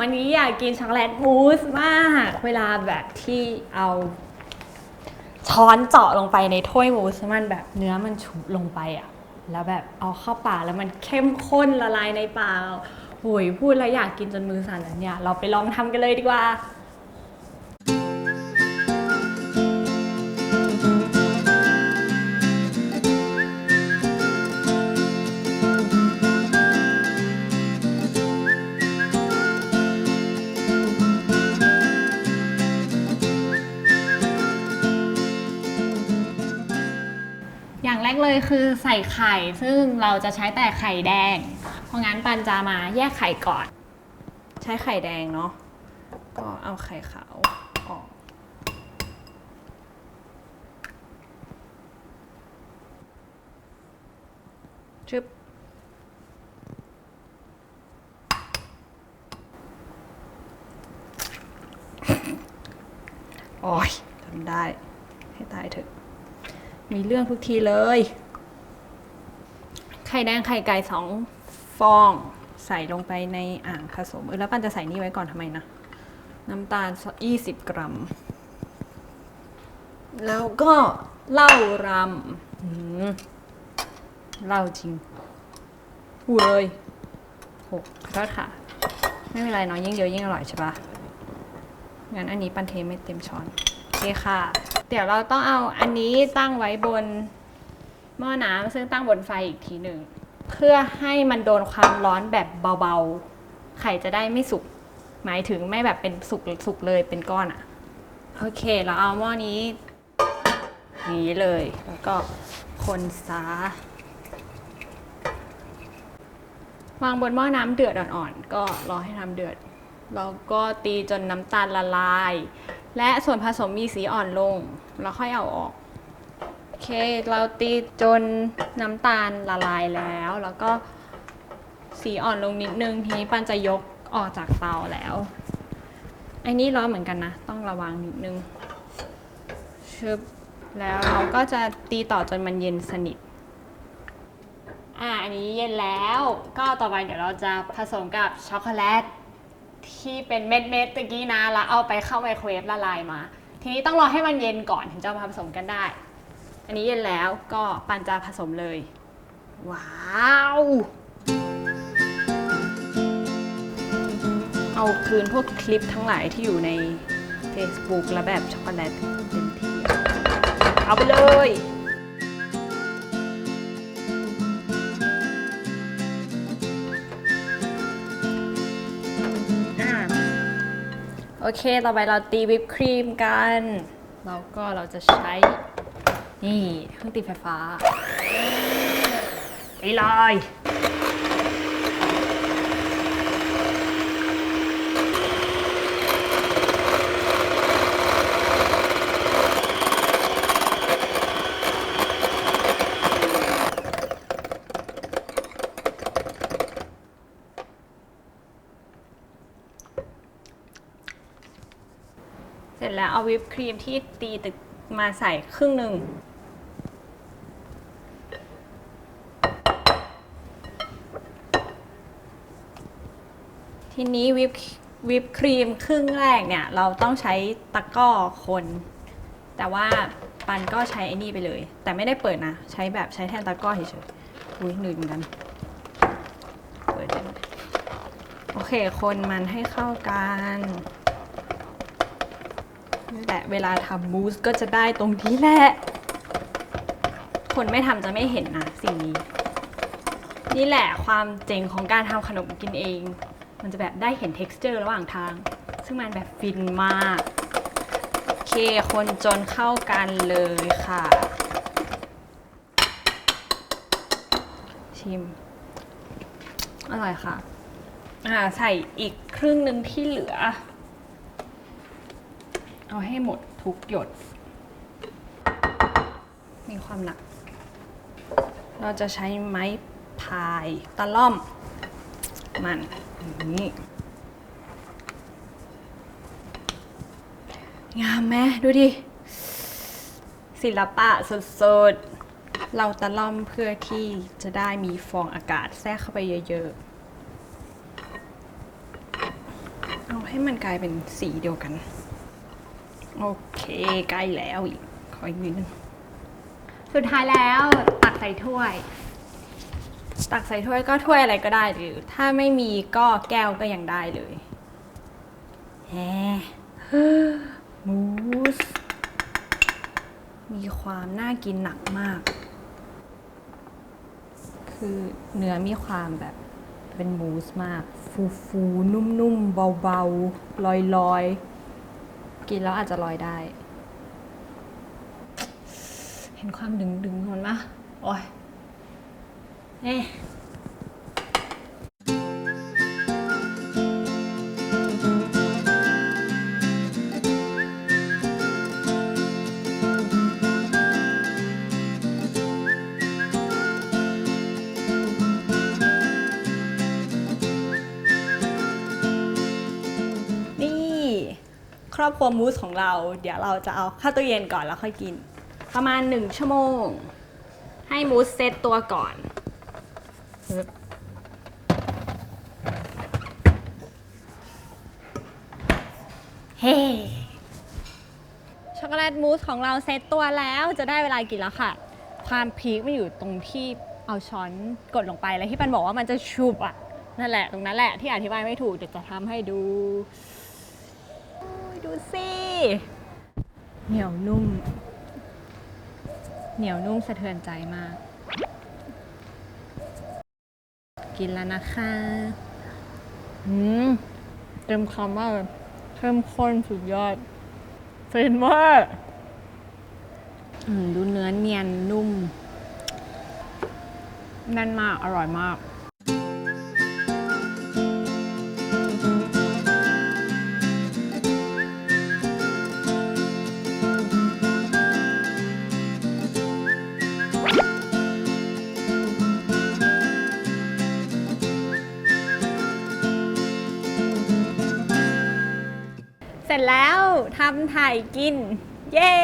วันนี้อยากกินช็อกโกแลตมูสมาก เวลาแบบที่เอาช้อนเจาะลงไปในถ้วยมูสมันแบบเนื้อมันฉุบลงไปอะแล้วแบบเอาเข้าปากแล้วมันเข้มข้นละลายในปากโหุยพูดแล้วอยากกินจนมือสั่นแล้วเนี่ย เราไปลองทำกันเลยดีกว่า เลยคือใส่ไข่ ซึ่งเราจะใช้แต่ไข่แดง เพราะงั้นปันจะมาแยกไข่ก่อน ใช้ไข่แดงเนาะก็เอาไข่ขาวออกชึบโอ้ยทำได้ให้ตายเถอะ มีเรื่องทุกทีเลย ไข่แดงไข่ไก่สองฟอง ใส่ลงไปในอ่างผสมเออแล้วปันจะใส่นี่ไว้ก่อนทำไมนะ น้ำตาล 20 กรัม แล้วก็เหล้ารำอืมเหล้าจริงพูดเลยหกก็ค่ะ ไม่เป็นไรเนาะยิ่งเยอะยิ่งอร่อยใช่ปะงั้นอันนี้ปันเทไม่เต็มช้อนโอเคค่ะ เดี๋ยวเราต้องเอาอันนี้ตั้งไว้บน หม้อน้ำซึ่งตั้งบนไฟอีกทีหนึ่งเพื่อให้มันโดนความร้อนแบบเบาๆ ไข่จะได้ไม่สุก หมายถึงไม่แบบเป็นสุกสุกเลยเป็นก้อนอะโอเค เราเอาหม้อนี้นี้เลย แล้วก็คนซาวางบนหม้อน้ำเดือดอ่อนๆ ก็รอให้น้ำเดือด แล้วก็ตีจนน้ำตาลละลาย และส่วนผสมมีสีอ่อนลง แล้วค่อยเอาออก อเค เราตีจนน้ำตาลละลายแล้ว แล้วก็สีอ่อนลงนิดนึง ทีนี้ปันจะยกออกจากเตาแล้ว อันนี้ร้อนเหมือนกันนะ ต้องระวังนิดนึงชึบแล้วเราก็จะตีต่อจนมันเย็นสนิท อ่า อันนี้เย็นแล้ว ก็ต่อไปเดี๋ยวเราจะผสมกับช็อกโกแลตที่เป็นเม็ดเม็ดตะกี้นะ แล้วเอาไปเข้าไมโครเวฟละลายมา ทีนี้ต้องรอให้มันเย็นก่อนถึงจะมาผสมกันได้ อันนี้เย็นแล้วก็ปันจะผสมเลย ว้าว เอาคืนพวกคลิปทั้งหลายที่อยู่ใน Facebook และแบบช็อกโกแลตเต็มที่ เอาไปเลยอะโอเค ต่อไปเราตีวิปครีมกัน แล้วก็เราจะใช้ นี่เครื่องตีไฟฟ้าตีเลยเสร็จแล้วเอาวิปครีมที่ตีตึกมาใส่ครึ่งหนึ่ง ทีนี้วิปวิปครีมครึ่งแรกเนี่ย เราต้องใช้ตะกร้อคน แต่ว่าปันก็ใช้ไอ้นี่ไปเลย แต่ไม่ได้เปิดนะ ใช้แบบใช้แทนตะกร้อเฉยๆอุ้ยหนืดเหมือนกัน เปิดได้ไหมโอเค คนมันให้เข้ากันนี่แหละเวลาทำมูสก็จะได้ตรงนี้แหละ คนไม่ทำจะไม่เห็นนะสิ่งนี้ นี่แหละความเจ๋งของการทำขนมกินเอง มันจะแบบได้เห็น t e x t อร์ระหว่างทาง ซึ่งมันแบบฟินมาก โอเค คนจนเข้ากันเลยค่ะ ชิม อร่อยค่ะ อ่า ใส่อีกครึ่งหนึ่งที่เหลือ เอาให้หมดทุกหยด มีความหนัก เราจะใช้ไม้พายตะล่อมมัน นี้งามไหมดูดิ ศิลปะสดๆ เราตะล่อมเพื่อที่จะได้มีฟองอากาศแทรกเข้าไปเยอะๆ เอาให้มันกลายเป็นสีเดียวกัน โอเค ใกล้แล้วอีก ขออีกนิดนึง สุดท้ายแล้วตักใส่ถ้วย ตักใส่ถ้วยก็ถ้วยอะไรก็ได้หรือ ถ้าไม่มีก็แก้วก็ยังได้เลยแฮมูส มีความน่ากินหนักมาก คือเนื้อมีความแบบเป็นมูสมาก ฟูฟูๆนุ่มๆ เบาๆ ลอยๆ กินแล้วอาจจะลอยได้ เห็นความดึงๆของมันปะโอ้ย เอ๊ะนี่ครอบครัวมูสของเรา เดี๋ยวเราจะเอาเข้าตู้เย็นก่อนแล้วค่อยกิน ประมาณหนึ่งชั่วโมง ให้มูสเซตตัวก่อน เฮ้ช็อกโกแลตมูสของเราเซตตัวแล้วจะได้เวลากินแล้วค่ะ ความพีคมันอยู่ตรงที่เอาช้อนกดลงไปแล้วที่ปันบอกว่ามันจะชุบอะ นั่นแหละตรงนั้นแหละที่อธิบายไม่ถูกเดี๋ยวจะทำให้ดูดูสิเหนียวนุ่ม เหนียวนุ่มสะเทือนใจมาก กินแล้วนะคะอืมเต็มคำมากเลยเข้มข้นสุดยอดฟินมากอืมดูเนื้อเนียนนุ่มแน่นมาก อร่อยมาก ร็จแล้วทำถ่ายกิน เย้